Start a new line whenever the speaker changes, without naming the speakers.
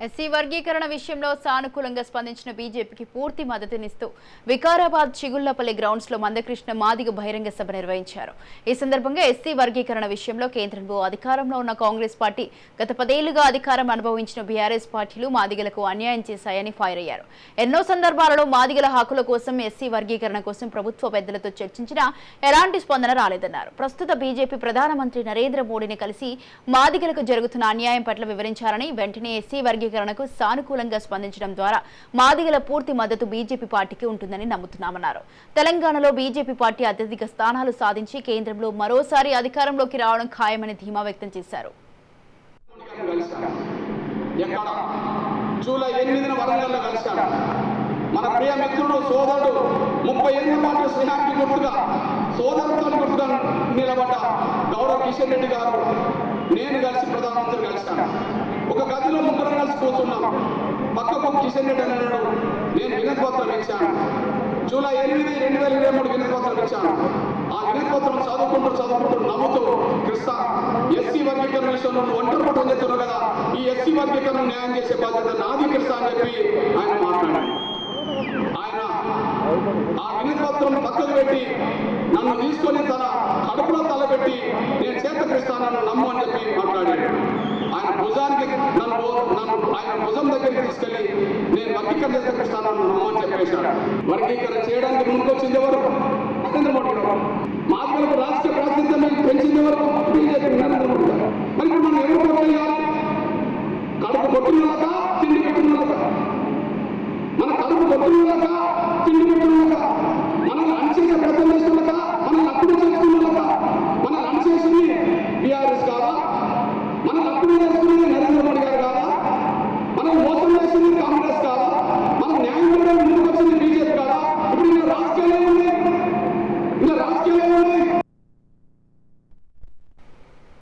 SC వర్గీకరణ విషయంలో సానుకూలంగా స్పందించిన బీజేపీకి పూర్తి మద్దతునిస్తూ వికారాబాద్ చిగుళ్ళపల్లి గ్రౌండ్స్లో మందకృష్ణ మాదిగ బహిరంగ సభ నిర్వహించారు. ఈ సందర్భంగా ఎస్సీ వర్గీకరణ విషయంలో కేంద్రంలో అధికారంలో ఉన్న కాంగ్రెస్ పార్టీ గత పదేళ్ళుగా అధికారం అనుభవించిన బీఆర్ఎస్ పార్టీలు మాదిగలకు అన్యాయం చేశాయని ఫైర్ అయ్యారు. ఎన్నో సందర్భాలలో మాదిగల హక్కుల కోసం ఎస్సీ వర్గీకరణ కోసం ప్రభుత్వ పెద్దలతో చర్చించినా ఎలాంటి స్పందన రాలేదన్నారు. ప్రస్తుత బీజేపీ ప్రధానమంత్రి నరేంద్ర మోడీని కలిసి మాదిగలకు జరుగుతున్న అన్యాయం పట్ల వివరించారని వెంటనే ఎస్సీ వర్గీకరణకు సానుకూలంగా స్పందించడం ద్వారా మాదిగల పూర్తి మద్దతు బీజేపీ పార్టీకి ఉంటుందని నమ్ముతున్నామన్నారు. తెలంగాణలో బీజేపీ పార్టీ అత్యధిక స్థానాలు సాధించి కేంద్రంలో మరోసారి అధికారంలోకి రావడం ఖాయమని ధీమా వ్యక్తం చేశారు.
జూలై ఎనిమిదిన వరంగల్లో కలిశాను మన ప్రియ మిత్రుడు సోదరుడు ముప్పై ఎనిమిది పాటలు స్నేహానికి గుర్తుగా సోదరుతో గుర్తుగా నిలబడ్డ గౌరవ కిషన్ రెడ్డి గారు నేను కలిసి ప్రధానమంత్రి కలిశాను. ఒక గదిలో ముగ్గురం కలిసి కూర్చున్నాం పక్కకు కిషన్ రెడ్డి అన్నాడు నేను వినతిపత్రం ఇచ్చాను జూలై ఎనిమిది రెండు వేల ఇరవై మూడు వినతిపత్రం ఇచ్చాను ఆ వినతిపత్రం చదువుకుంటూ చదువుకుంటూ నవ్వుతూ క్రిస్త ఎస్సీ వర్గీకరణ విషయంలో నువ్వు ఒంటరి పట్టం చెప్తున్నావు కదా ఈ ఎస్సీ వర్గీకరణ న్యాయం చేసే బాధ్యత నాది క్రిస్త అని చెప్పి ఆయన మాట్లాడాడు. ఆయన ఆ వినతిపత్రం పక్కకు పెట్టి వర్గీకరణ చేతకరిస్తానని నమ్ము నమ్మని చెప్పేశారు. వర్గీకరణ చేయడానికి ముందుకొచ్చింది ఎవరు? నరేంద్ర మోడీ గారు. మాత్రకు రాష్ట్ర ప్రాతినిధ్యం పెంచింది ఎవరు? బీజేపీ నరేంద్ర మోడీ గారు. మరి ఇప్పుడు మనం ఎవరు కొట్టేయాలి కడుపు కొట్టినక తిండి పెట్టినక మన కడుపు కొట్టుకున్నాక Amém.